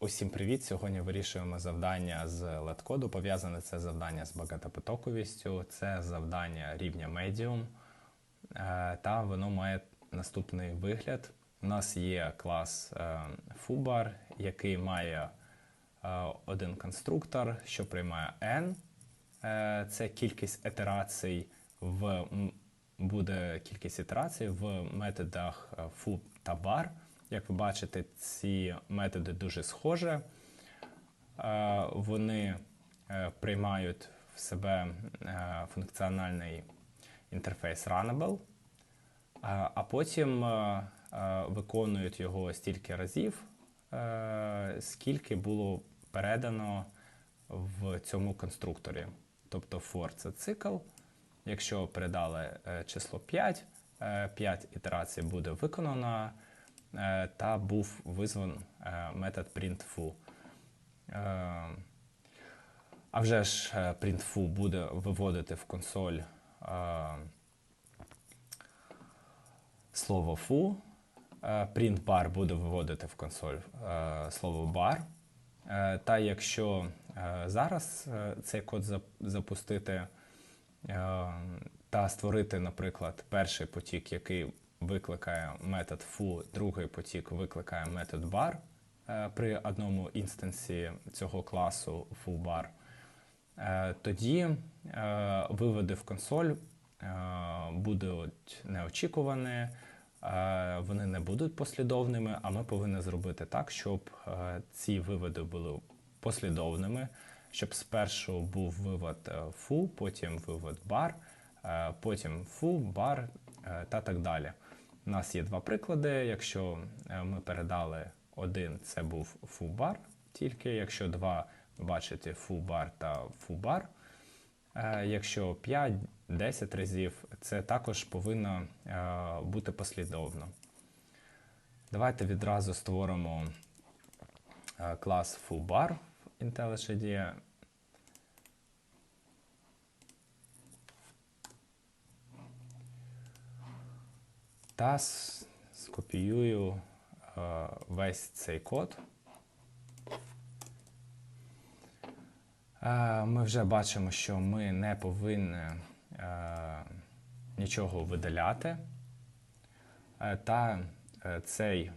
Усім привіт! Сьогодні вирішуємо завдання з LED-коду. Пов'язане це завдання з багатопотоковістю. Це завдання рівня Medium. Е, Та воно має наступний вигляд. У нас є клас е, Fubar, який має е, один конструктор, що приймає N. Е, Це кількість ітерацій в буде кількість ітерацій в методах е, foo та bar. Як ви бачите, ці методи дуже схожі. Е, Вони е, приймають в себе е, функціональний інтерфейс Runnable, а потім виконують його стільки разів, скільки було передано в цьому конструкторі. Тобто for це цикл. Якщо передали число 5, е, 5 ітерацій буде виконано, та був визван е, метод printFoo. Е, А вже ж е, printFoo буде виводити в консоль е, слово foo. Е, printBar буде виводити в консоль е, слово bar. Е, Та якщо е, зараз е, цей код запустити е, та створити, наприклад, перший потік, який викликає метод foo, другий потік викликає метод bar е, при одному інстансі цього класу foobar, е, тоді е, виводи в консоль будуть неочікувані, вони не будуть послідовними, а ми повинні зробити так, щоб ці виводи були послідовними, щоб спершу був вивод foo, потім вивод е, потім bar е, та так далі. У нас є два приклади. Якщо е, ми передали один, це був foo-bar, тільки якщо два, ви бачите foo-bar та foo-bar. Е, Якщо 5-10 разів, це також повинно е, бути послідовно. Давайте відразу створимо клас foo-bar в IntelliJ IDEA. Скопіюю е, весь цей код. Е, Ми вже бачимо, що ми не повинні е, нічого видаляти. Та цей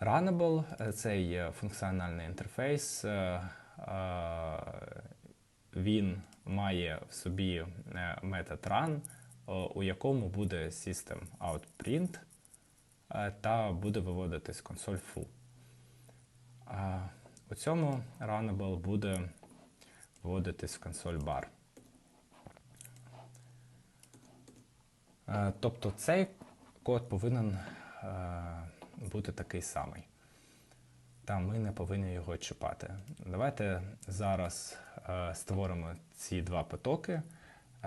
Runnable, е, цей функціональний інтерфейс, він має в собі метод run, у якому буде system out print е, та буде виводитись консоль. А у цьому Runnable буде виводитись в консоль bar. Е, Тобто цей код повинен е, бути такий самий. Та ми не повинні його чіпати. Давайте зараз е, створимо ці два потоки.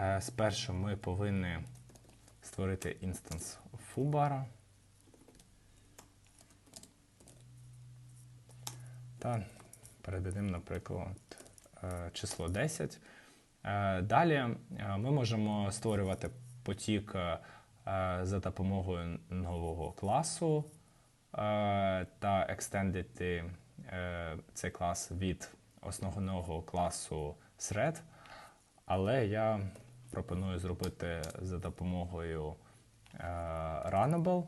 Е, спершу ми повинні створити інстанс фубара. Та передадимо, наприклад, е, число 10. Е, Далі ми можемо створювати потік за допомогою нового класу та екстендити цей клас від основного класу thread. Але я пропоную зробити за допомогою е, Runnable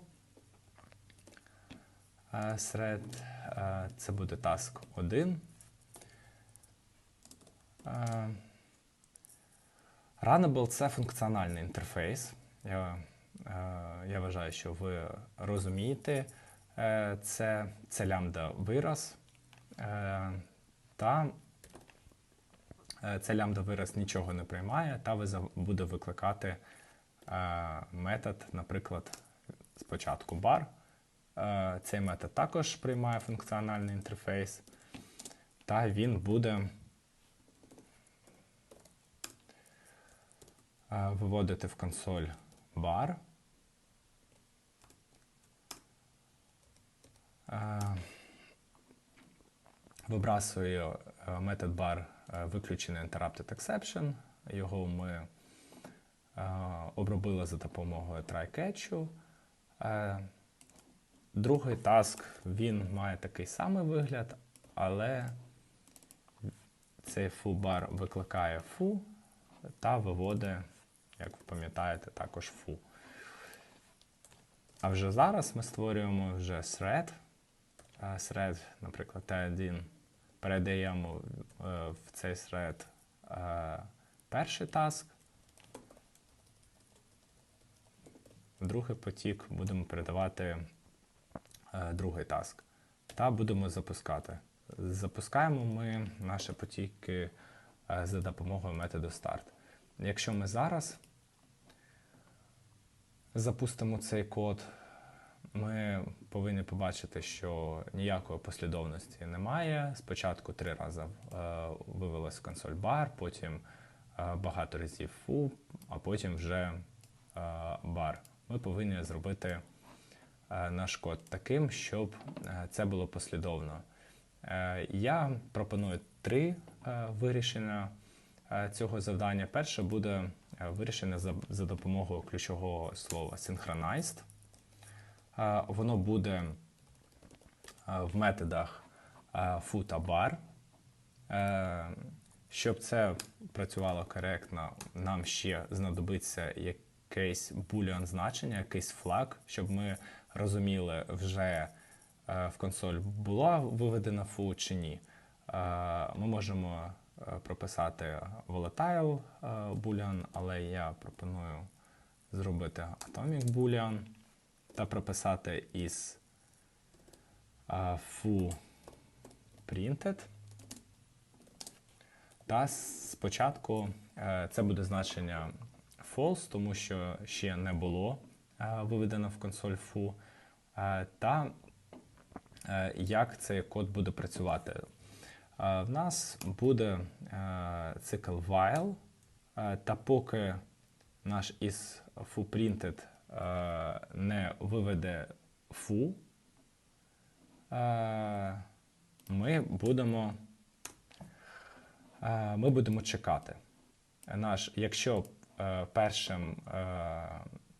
е, thread. Е, Це буде task 1. Е, Runnable це функціональний інтерфейс. Я, е, я вважаю, що ви розумієте. Е, Це, це лямбда вираз. Е, Та е, це лямбда вираз нічого не приймає, та буде викликати е, метод, наприклад, спочатку bar. Е, Цей метод також приймає функціональний інтерфейс, та він буде виводити в консоль. Е, Вибрасую метод bar виключений interrupted exception. Його ми е, обробили за допомогою try-catch. Е, Другий таск він має такий самий вигляд, але цей фу-бар викликає фу та виводить, як ви пам'ятаєте, також фу. А вже зараз ми створюємо вже thread. Thread, наприклад, T1 передаємо е, в цей е, перший таск. Другий потік будемо передавати е, другий таск. Та будемо запускати. Запускаємо ми наші потіки е, за допомогою методу start. Якщо ми зараз запустимо цей код, ми повинні побачити, що ніякої послідовності немає. Спочатку три рази е, вивелась консоль бар, потім е, багато разів фу, а потім вже е, бар. Ми повинні зробити наш код таким, щоб це було послідовно. Я пропоную три вирішення цього завдання. Перше буде вирішення за допомогою ключового слова synchronized. Е, Воно буде е, в методах е, та bar. Е, Щоб це працювало коректно, нам ще знадобиться якесь boolean значення, якийсь флаг, щоб ми розуміли, вже е, в консоль була виведена foo чи ні. Е, Ми можемо е, прописати volatile е, boolean, але я пропоную зробити atomic boolean та прописати із foo printed. Та спочатку е, це буде значення false, тому що ще не було е, виведено в консоль foo. Е, Та як цей код буде працювати. В нас буде цикл while, та поки наш is foo-printed е, не виведе foo, е, ми будемо е, ми будемо чекати. Наш, якщо е, першим, е,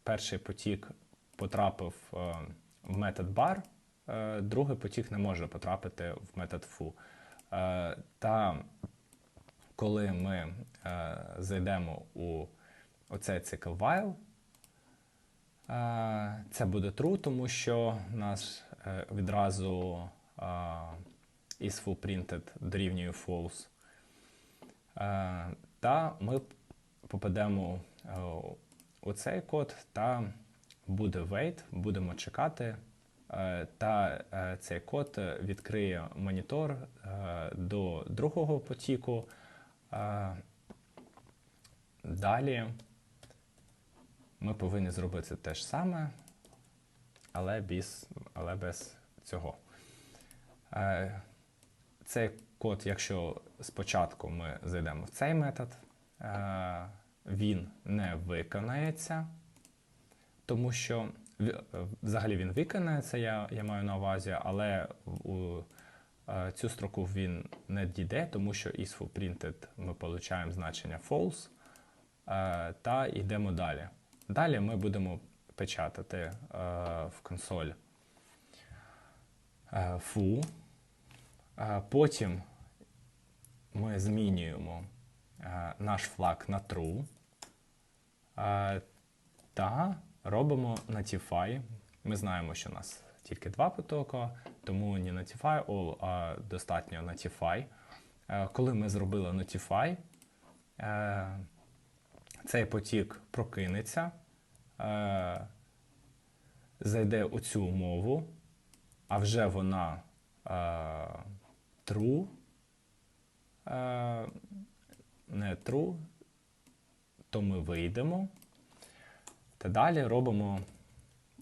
перший потік потрапив е, в метод е, другий потік не може потрапити в метод. Е, та коли ми е, зайдемо у оцей цикл while, е, це буде true, тому що у нас е, відразу е, is full printed дорівнює false. Е, Та ми попадемо е, у цей код, та буде wait, будемо чекати. е, Та е, цей код відкриє монітор е, до другого потіку. Е, Далі ми повинні зробити те ж саме, але без, але без цього. Е, Цей код, якщо спочатку ми зайдемо в цей метод, е, він не виконається, тому що взагалі він виконається, я, я маю на увазі, але у е, цю строку він не дійде, тому що is for ми отримуємо значення false та йдемо далі. Далі ми будемо печатати е, в консоль е, foo. Е, Потім ми змінюємо е, наш флаг на true е, та робимо notify. Ми знаємо, що у нас тільки два потоки, тому не notify all, а достатньо notify. Е, Коли ми зробили notify, е, цей потік прокинеться, е, зайде у цю умову, а вже вона е, true, е, не true, то ми вийдемо. Та далі робимо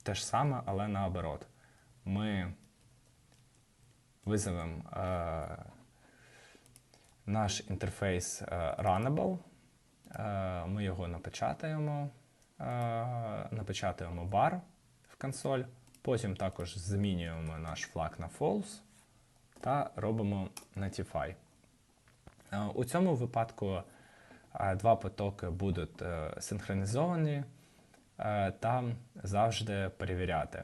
те ж саме, але наоборот. Ми визовемо е, наш інтерфейс е, Runnable, ми його напечатаємо, е, напечатаємо бар в консоль, потім також змінюємо наш флаг на false та робимо notify. Е, У цьому випадку е, два потоки будуть е, синхронізовані е, та завжди перевіряти.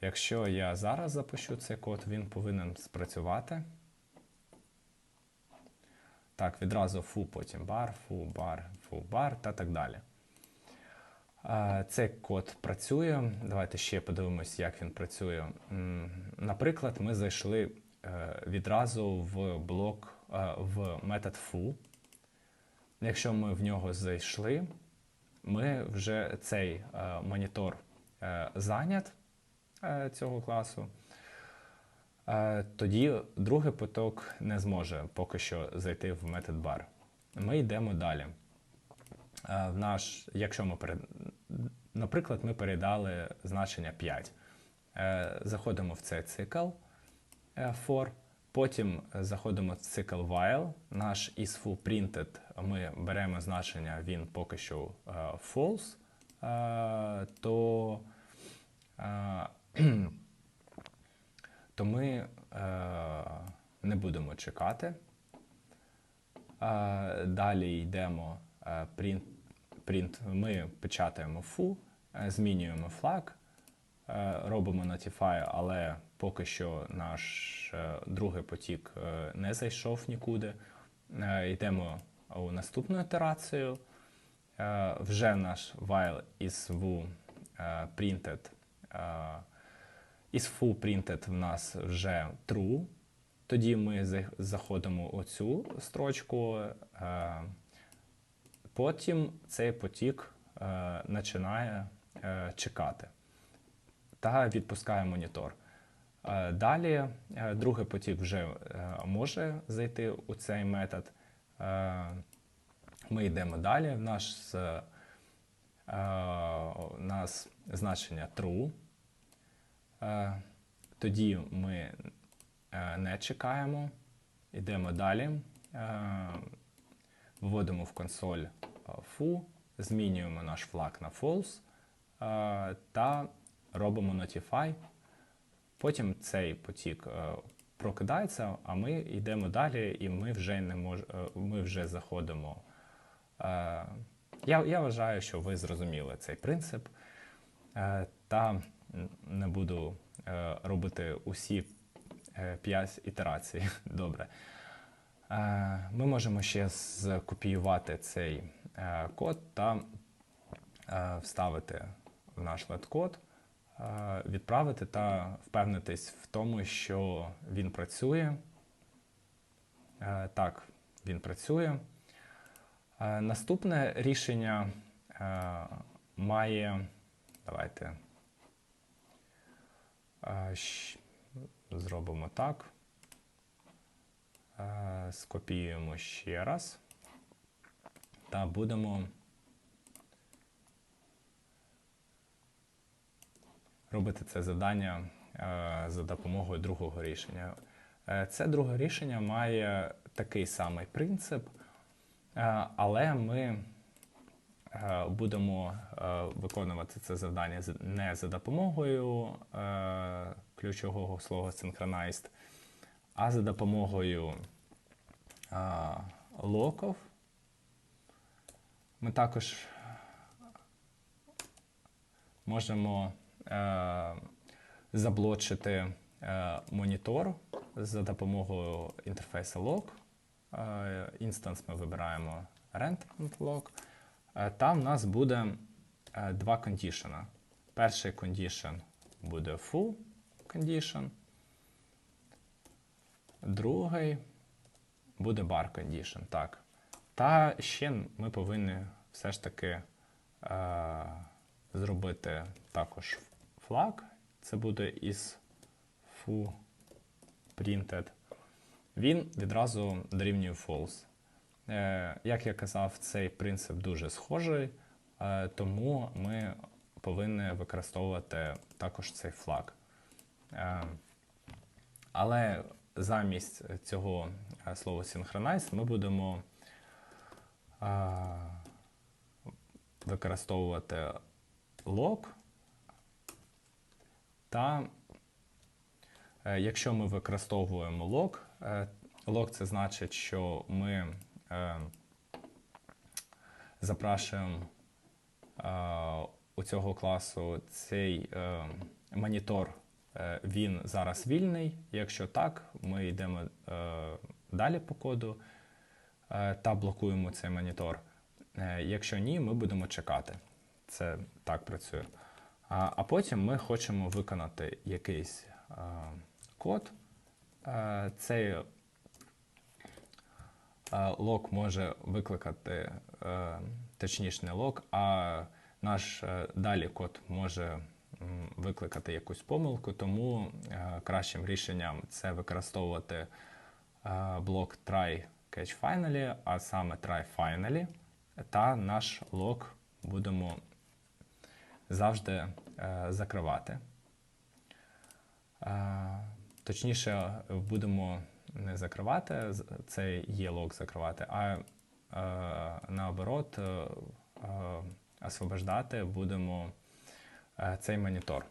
Якщо я зараз запущу цей код, він повинен спрацювати. Так, відразу фу, потім бар, фу, бар, фу, бар та так далі. Цей код працює. Давайте ще подивимось, як він працює. Наприклад, ми зайшли е, відразу в блок е, в метод foo. Якщо ми в нього зайшли, ми вже цей е, монітор зайнят цього класу. Тоді другий поток не зможе поки що зайти в метод бар. Ми йдемо далі. В наш, якщо ми перед, наприклад, ми передали значення 5. Е, Заходимо в цей цикл е, for, потім заходимо в цикл while. Наш isFu printed ми беремо значення, він поки що е, false, то, то ми е, не будемо чекати. Е, Далі йдемо е, print, print. Ми печатаємо е, змінюємо флаг, робимо notify, але поки що наш другий потік не зайшов нікуди. Йдемо у наступну ітерацію. Вже наш while is е, printed. Is foo printed в нас вже true. Тоді ми заходимо у цю строчку. е, Потім цей потік е, починає е, чекати та відпускає монітор. Далі другий потік вже може зайти у цей метод. Ми йдемо далі. В е, у нас значення true. Е, Тоді ми е, не чекаємо, йдемо далі, е, вводимо в консоль foo, змінюємо наш флаг на false та робимо notify. Потім цей потік прокидається, а ми йдемо далі, і ми вже не мож, ми вже заходимо. Я, я вважаю, що ви зрозуміли цей принцип. Та не буду е, робити усі 5 ітерацій. Добре. Е, Ми можемо ще скопіювати цей е, код та е, вставити в наш LED-код, е, відправити та впевнитись в тому, що він працює. Е, Так, він працює. Е, Наступне рішення е, має. Давайте е, зробимо так. Скопіюємо ще раз. Та будемо робити це завдання за допомогою другого рішення. Е, Це друге рішення має такий самий принцип, але ми будемо е, виконувати це завдання не за допомогою е, ключового слова synchronized, а за допомогою е, локів. Ми також можемо е, заблочити е, монітор за допомогою інтерфейсу log. Е, інстанс ми вибираємо random log. Е, там в нас буде е, два кондішена. Перший кондішн буде full condition, другий буде bar condition. Так. Та ще ми повинні все ж таки е, зробити також флаг. Це буде із foo printed. Він відразу дорівнює false. Е, як я казав, цей принцип дуже схожий, е, тому ми повинні використовувати також цей флаг. Е, але замість цього слова synchronize ми будемо використовувати log. Та якщо ми використовуємо log, log це значить, що ми запрашуємо е, у цього класу цей е, монітор е, він зараз вільний. Якщо так, ми йдемо е, далі по коду та блокуємо цей монітор. Якщо ні, ми будемо чекати. Це так працює. А, потім ми хочемо виконати якийсь код. Цей лок може викликати, е, точніше не лок, а наш е, далі код може викликати якусь помилку, тому е, кращим рішенням це використовувати блок try catch finally, а саме try finally, та наш лок будемо завжди закривати. Точніше, будемо не закривати цей є лог закривати, а е, наоборот е, е, освобождати будемо цей монітор.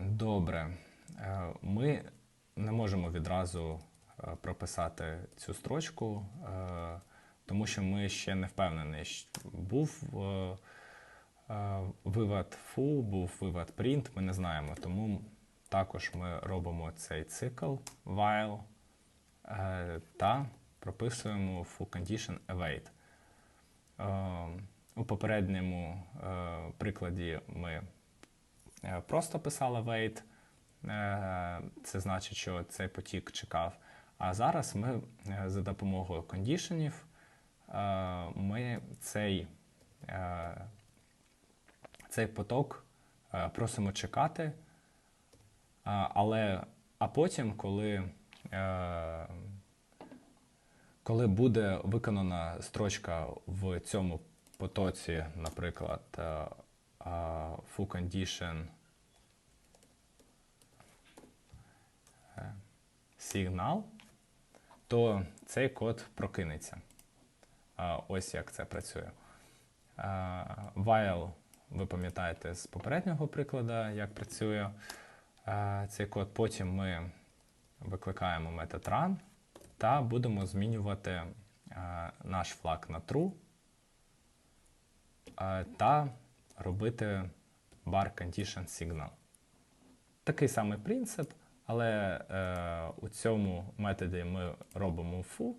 Добре. Ми не можемо відразу прописати цю строчку, тому що ми ще не впевнені, щ- був вивод foo, був вивод print, ми не знаємо. Тому також ми робимо цей цикл while е, та прописуємо foo condition await. Е, У попередньому е, прикладі ми просто писали wait. Е, Це значить, що цей потік чекав. А зараз ми за допомогою кондішенів ми цей, цей поток просимо чекати. Але а потім, коли, е, коли буде виконана строчка в цьому потоці, наприклад, е, full condition е, signal, то цей код прокинеться. Ось як це працює. While, ви пам'ятаєте з попереднього прикладу, як працює цей код. Потім ми викликаємо метод run та будемо змінювати наш флаг на true та робити bar condition signal. Такий самий принцип, але е, у цьому методі ми робимо foo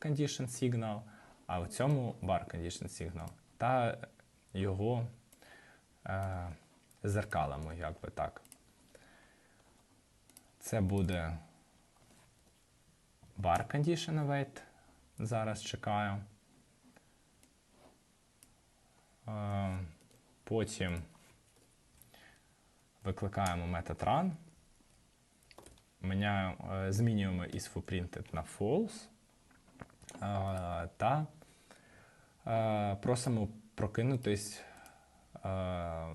condition signal, а в цьому bar condition signal та його е, зеркалимо, як би так. Це буде bar condition await. Зараз чекаю. Потім викликаємо. Міняємо, е, змінюємо із printed на false та е, просимо прокинутись е,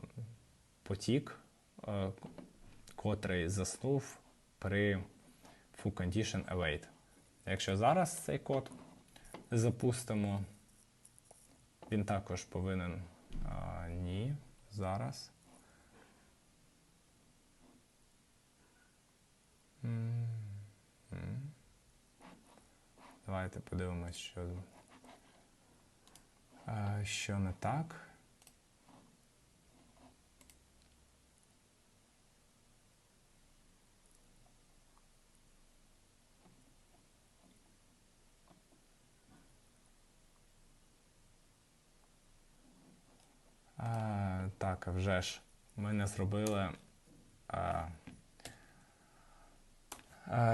потік, котрий заснув при full condition await. Якщо зараз цей код запустимо, він також повинен. А, ні, зараз. Давайте подивимось, що, що не так. Так, а вже ж ми не зробили. А,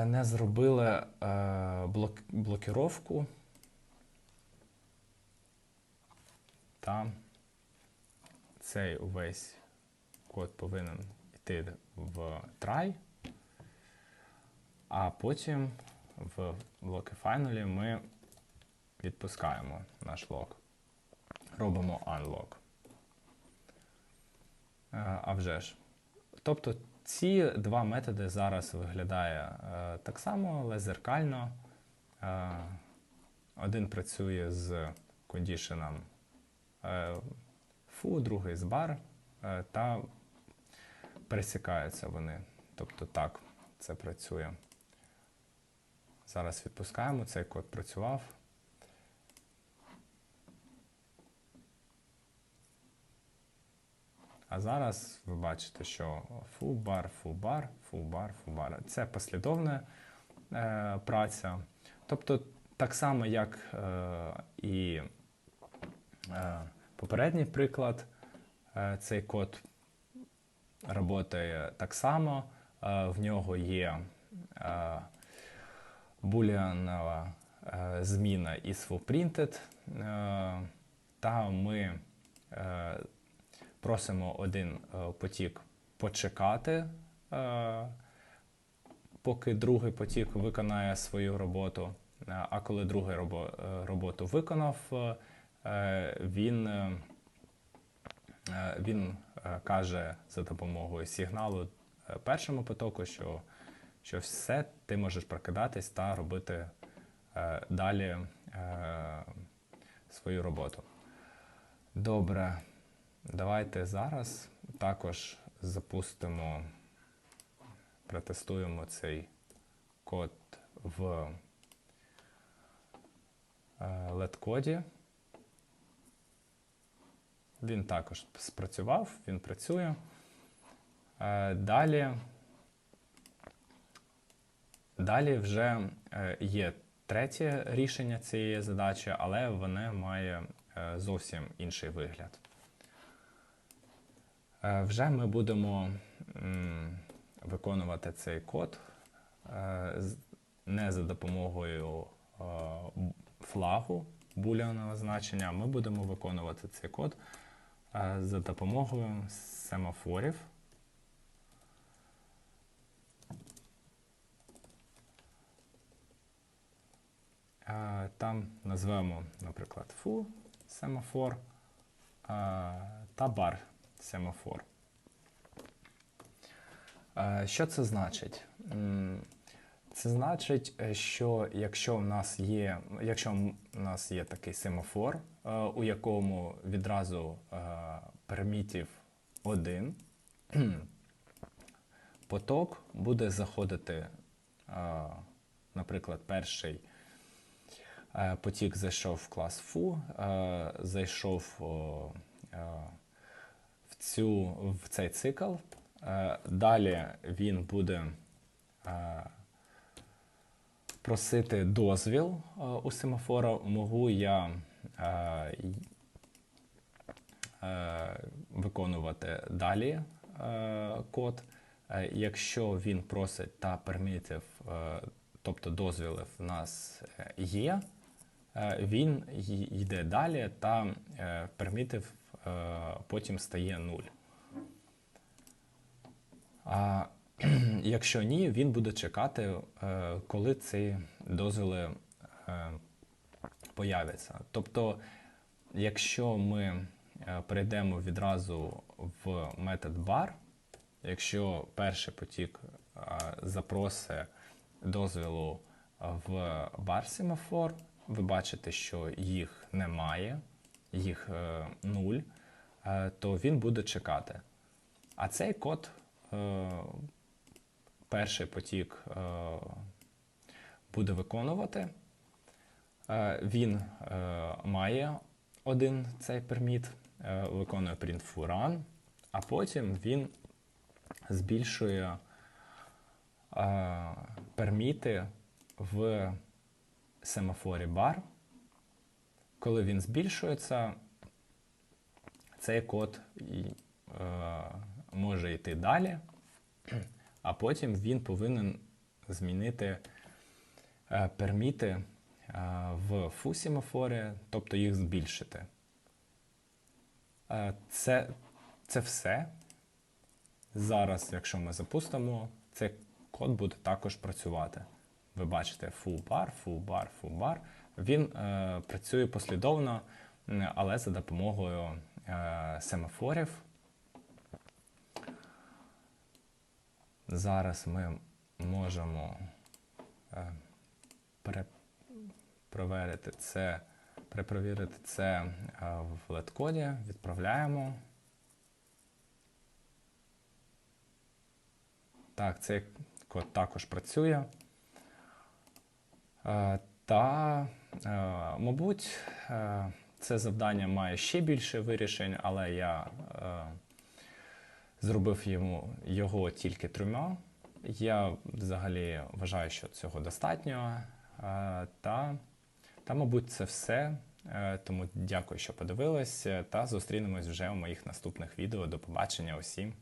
не зробили а, блок, блокіровку. Та цей увесь код повинен йти в try, а потім в блоки Finally ми відпускаємо наш лог. Робимо unlock. Е, А вже ж. Тобто ці два методи зараз виглядає е, так само, але зеркально. Е, один працює з кондішеном foo, другий з е, та пересікаються вони. Тобто так це працює. Зараз відпускаємо, цей код працював. А зараз ви бачите, що фу-бар, фу-бар, фу-бар, фу-бар. Це послідовна е, праця. Тобто, так само, як е, і е, попередній приклад, е, цей код працює так само. Е, в нього є е, буліанова е, зміна is for printed, е, та ми е, просимо один е, потік почекати, е, поки другий потік виконає свою роботу. Е, А коли другий роботу виконав, він, він каже за допомогою сигналу першому потоку, що, що все, ти можеш прокидатись та робити далі свою роботу. Добре, давайте зараз також запустимо, протестуємо цей код в е, LED-коді. Він також спрацював, він працює. Е, Далі, далі вже е, є третє рішення цієї задачі, але воно має зовсім інший вигляд. Е, Вже ми будемо виконувати цей код е, не за допомогою е, флагу буліаного значення. Ми будемо виконувати цей код за допомогою семафорів. Там назвемо, наприклад, фу семафор та бар семафор. Е, Що це значить? Це значить, е, що якщо в нас є, якщо у нас є такий семафор, е, у якому відразу пермітів один, поток буде заходити, наприклад, перший потік зайшов в клас фу, зайшов в, цю, в цей цикл. Е, Далі він буде е, просити дозвіл е, у семафора. Можу я виконувати далі код. Якщо він просить та пермітив, тобто дозвіли в нас є, він йде далі та пермітив потім стає 0. А якщо ні, він буде чекати, е, коли ці дозволи е, появляться. Тобто, якщо ми е, перейдемо відразу в метод bar, якщо перший потік е, запросить дозвілу в бар семафор, ви бачите, що їх немає, їх е, нуль, е, то він буде чекати. А цей код, е, перший потік буде виконувати. Він має один цей перміт, виконує print for run, а потім він збільшує перміти в семафорі bar. Коли він збільшується, цей код е, може йти далі, а потім він повинен змінити е, перміти е, в фу-семафорі, тобто їх збільшити. Це, це все. Зараз, якщо ми запустимо, цей код буде також працювати. Ви бачите фу-бар, фу-бар, фу-бар. Він е, працює послідовно, але за допомогою е, семафорів. Зараз ми можемо е, пере, це, перепровірити це е, в LED-коді, відправляємо. Так, цей код також працює. Та, е, мабуть, е, це завдання має ще більше вирішень, але я е, зробив йому його тільки трьома. Я взагалі вважаю, що цього достатньо. Та, та мабуть, це все. Тому дякую, що подивились, та зустрінемось вже у моїх наступних відео. До побачення усім.